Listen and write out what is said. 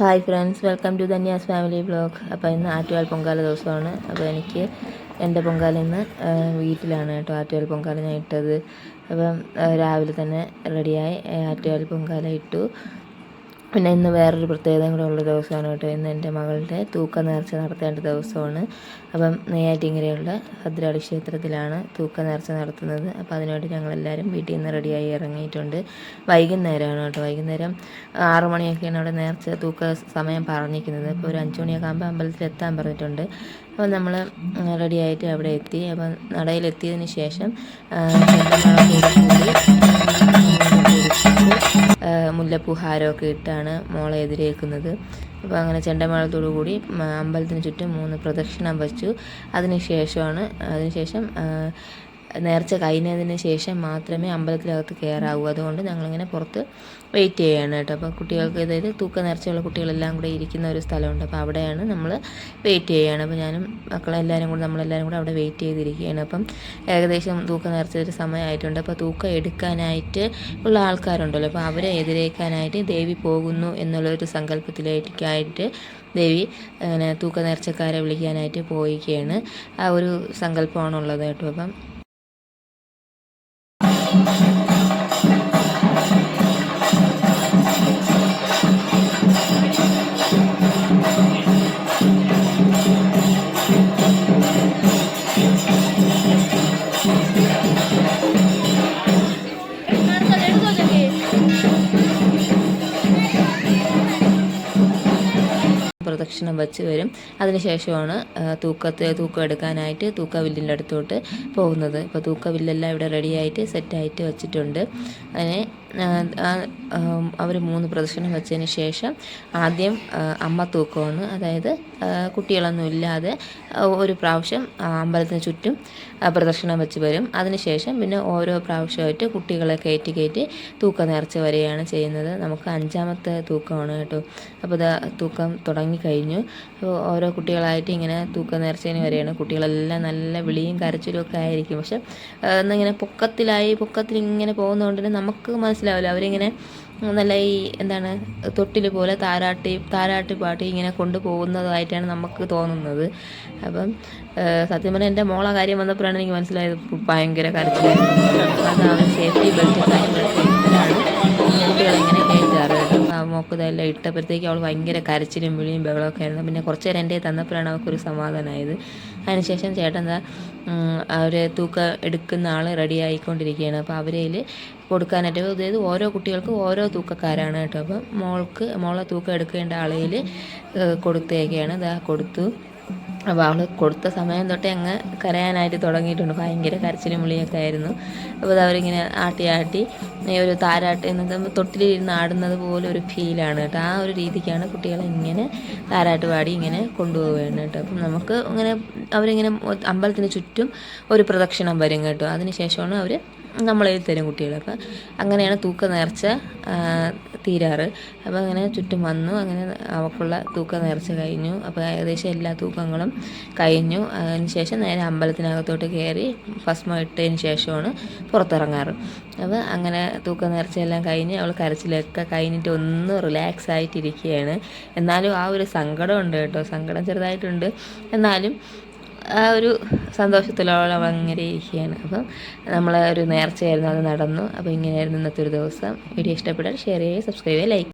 Hi friends welcome to Dhanya's family blog അപ്പോൾ ഇന്ന് ആറ്റുകാൽ പൊങ്കാല ദിവസമാണ്. അപ്പോൾ എനിക്ക് എന്റെ പൊങ്കാല ഇന്ന് വീട്ടിലാണ് കേട്ടോ ആറ്റുകാൽ പൊങ്കാല ഞാൻ ഇട്ടത്. അപ്പം രാവിലെ തന്നെ റെഡിയായി ആറ്റുകാൽ പൊങ്കാല ഇട്ടു. പിന്നെ ഇന്ന് വേറൊരു പ്രത്യേകത കൂടെ ഉള്ള ദിവസമാണ് കേട്ടോ ഇന്ന് എന്റെ മകളുടെ തൂക്ക നേർച്ച നടത്തേണ്ട ദിവസമാണ്. അപ്പം നെയ്യാറ്റിങ്കരയുള്ള ഭദ്രാളി ക്ഷേത്രത്തിലാണ് തൂക്ക നേർച്ച നടത്തുന്നത്. അപ്പോൾ അതിനുവേണ്ടി ഞങ്ങളെല്ലാവരും വീട്ടിൽ നിന്ന് റെഡിയായി ഇറങ്ങിയിട്ടുണ്ട്. വൈകുന്നേരമാണ് കേട്ടോ വൈകുന്നേരം ആറു മണിയൊക്കെയാണ് അവിടെ നേർച്ച തൂക്ക സമയം പറഞ്ഞിരിക്കുന്നത്. അപ്പോൾ ഒരു അഞ്ച് മണിയൊക്കെ ആകുമ്പോൾ അമ്പലത്തിൽ എത്താൻ പറഞ്ഞിട്ടുണ്ട്. അപ്പോൾ നമ്മൾ റെഡിയായിട്ട് അവിടെ എത്തി. അപ്പം നടയിലെത്തിയതിന് ശേഷം ആ, മുല്ലപ്പൂഹാരമൊക്കെ മുല്ലപ്പൂ ഹാരമൊക്കെ ഇട്ടാണ് മോളെ എതിരേക്കുന്നത് അപ്പോൾ അങ്ങനെ ചെണ്ടമേളത്തോടു കൂടി അമ്പലത്തിന് ചുറ്റും മൂന്ന് പ്രദക്ഷിണം വച്ചു. അതിന് ശേഷമാണ് അതിനുശേഷം നേർച്ച കഴിഞ്ഞതിന് ശേഷം മാത്രമേ അമ്പലത്തിനകത്ത് കയറാവൂ. അതുകൊണ്ട് ഞങ്ങളിങ്ങനെ പുറത്ത് വെയിറ്റ് ചെയ്യുകയാണ് കേട്ടോ. അപ്പോൾ കുട്ടികൾക്ക് അതായത് തൂക്ക നേർച്ചയുള്ള കുട്ടികളെല്ലാം കൂടെ ഇരിക്കുന്ന ഒരു സ്ഥലമുണ്ട്. അപ്പോൾ അവിടെയാണ് നമ്മൾ വെയിറ്റ് ചെയ്യുകയാണ് അപ്പോൾ ഞാനും മക്കളെല്ലാവരും കൂടെ നമ്മളെല്ലാവരും കൂടെ അവിടെ വെയിറ്റ് ചെയ്തിരിക്കുകയാണ്. അപ്പം ഏകദേശം തൂക്ക നേർച്ച ഒരു സമയമായിട്ടുണ്ട്. അപ്പോൾ തൂക്കം എടുക്കാനായിട്ട് ഉള്ള ആൾക്കാരുണ്ടല്ലോ. അപ്പോൾ അവരെ എതിരേക്കാനായിട്ട് ദേവി പോകുന്നു എന്നുള്ളൊരു സങ്കല്പത്തിലേക്കായിട്ട് ദേവി അങ്ങനെ തൂക്ക നേർച്ചക്കാരെ വിളിക്കാനായിട്ട് പോയിക്കുകയാണ് ആ ഒരു സങ്കല്പമാണുള്ളത് കേട്ടോ. അപ്പം Thank you. പ്രദക്ഷിണം വെച്ച് വരും. അതിനുശേഷമാണ് തൂക്കത്തെ തൂക്കം എടുക്കാനായിട്ട് തൂക്കവില്ലിന്റെ അടുത്തോട്ട് പോകുന്നത്. അപ്പോൾ തൂക്കവില്ലെല്ലാം ഇവിടെ റെഡിയായിട്ട് സെറ്റായിട്ട് വെച്ചിട്ടുണ്ട്. അതിനെ അവർ മൂന്ന് പ്രദക്ഷിണം വെച്ചതിന് ശേഷം ആദ്യം അമ്മ തൂക്കമാണ്. അതായത് കുട്ടികളൊന്നും ഇല്ലാതെ ഒരു പ്രാവശ്യം അമ്പലത്തിന് ചുറ്റും പ്രദക്ഷിണം വെച്ച് വരും. അതിനുശേഷം പിന്നെ ഓരോ പ്രാവശ്യമായിട്ട് കുട്ടികളെ കയറ്റി കയറ്റി തൂക്ക നേർച്ച വരികയാണ് ചെയ്യുന്നത്. നമുക്ക് അഞ്ചാമത്തെ തൂക്കമാണ് കേട്ടോ. അപ്പോൾ തൂക്കം തുടങ്ങിക്കഴിഞ്ഞു. അപ്പോൾ ഓരോ കുട്ടികളായിട്ട് ഇങ്ങനെ തൂക്ക നേർച്ചയിന് വരെയാണ് കുട്ടികളെല്ലാം നല്ല വിളിയും കരച്ചിലും ഒക്കെ ആയിരിക്കും. പക്ഷെ എന്നിങ്ങനെ പൊക്കത്തിലായി പൊക്കത്തിൽ ഇങ്ങനെ പോകുന്നതുകൊണ്ട് തന്നെ നമുക്ക് മനസ്സിലാവില്ല. അവരിങ്ങനെ നല്ല ഈ എന്താണ് തൊട്ടിൽ പോലെ താരാട്ടി താരാട്ടി പാട്ടി ഇങ്ങനെ കൊണ്ടുപോകുന്നതായിട്ടാണ് നമുക്ക് തോന്നുന്നത്. അപ്പം സത്യം പറഞ്ഞാൽ എന്റെ മോളെ കാര്യം വന്നപ്പോഴാണ് എനിക്ക് മനസ്സിലായത് ഭയങ്കര കരച്ചിലായിരുന്നു അതാണ് സേഫ്റ്റി ബെൽറ്റ് കാര്യങ്ങളൊക്കെയാണ് കുട്ടികളിങ്ങനെ കയറ്റാറ് അപ്പം ആ മോക്ക് ഇട്ടപ്പോഴത്തേക്ക് അവൾ ഭയങ്കര കരച്ചിലും വിളിയും ബഹളമൊക്കെ ആയിരുന്നു. പിന്നെ കുറച്ച് നേരം എന്റെ തന്നപ്പോഴാണ് അവൾക്കൊരു സമാധാനമായത് അതിനുശേഷം ചേട്ടൻ എന്താ അവർ തൂക്കം എടുക്കുന്ന ആൾ റെഡി ആയിക്കൊണ്ടിരിക്കുകയാണ്. അപ്പോൾ അവരേൽ കൊടുക്കാനായിട്ട്. അതായത് ഓരോ കുട്ടികൾക്കും ഓരോ തൂക്കക്കാരാണ് കേട്ടോ. അപ്പം മോൾക്ക് മോളെ തൂക്കം എടുക്കേണ്ട ആളയിൽ കൊടുത്തേക്കാണ്. ഇതാ കൊടുത്തു. അപ്പോൾ അവൾ കൊടുത്ത സമയം തൊട്ടേ അങ്ങ് കരയാനായിട്ട് തുടങ്ങിയിട്ടുണ്ട്. ഭയങ്കര കരച്ചിലും വിളിയൊക്കെ ആയിരുന്നു. അപ്പോൾ അവരിങ്ങനെ ആട്ടി ആട്ടി ഒരു താരാട്ട് എന്നത് തൊട്ടിലിരുന്ന് ആടുന്നത് പോലെ ഒരു ഫീലാണ് കേട്ടോ. ആ ഒരു രീതിക്കാണ് കുട്ടികളെ ഇങ്ങനെ താരാട്ട് പാടി ഇങ്ങനെ കൊണ്ടുപോവുകയാണ് കേട്ടോ. അപ്പം നമുക്ക് ഇങ്ങനെ അവരിങ്ങനെ അമ്പലത്തിന് ചുറ്റും ഒരു പ്രദക്ഷിണം വരും കേട്ടോ. അതിന് ശേഷമാണ് അവർ നമ്മളെഴുതി തരും കുട്ടികൾ അപ്പം അങ്ങനെയാണ് തൂക്ക നേർച്ച തീരാറ്. അപ്പോൾ അങ്ങനെ ചുറ്റും വന്നു. അങ്ങനെ അവൾക്കുള്ള തൂക്ക നേർച്ച കഴിഞ്ഞു. അപ്പോൾ ഏകദേശം എല്ലാ തൂക്കങ്ങളും കഴിഞ്ഞു. അതിന് ശേഷം നേരെ അമ്പലത്തിനകത്തോട്ട് കയറി ഭസ്മം ഇട്ടതിന് ശേഷമാണ് പുറത്തിറങ്ങാറ്. അപ്പോൾ അങ്ങനെ തൂക്ക നേർച്ചയെല്ലാം കഴിഞ്ഞ് അവൾ കരച്ചിലൊക്കെ കഴിഞ്ഞിട്ട് ഒന്ന് റിലാക്സ് ആയിട്ടിരിക്കുകയാണ്. എന്നാലും ആ ഒരു സങ്കടമുണ്ട് കേട്ടോ. സങ്കടം ചെറുതായിട്ടുണ്ട്. എന്നാലും ആ ഒരു സന്തോഷത്തിലോളം ഭയങ്കര ഇരിക്കുകയാണ് അപ്പം നമ്മളെ ഒരു നേർച്ചയായിരുന്നു അത് നടന്നു. അപ്പോൾ ഇങ്ങനെയായിരുന്നു ഇന്നത്തെ ഒരു ദിവസം. വീഡിയോ ഇഷ്ടപ്പെട്ടാൽ ഷെയർ ചെയ്യുക സബ്സ്ക്രൈബ് ചെയ്യുക ലൈക്ക്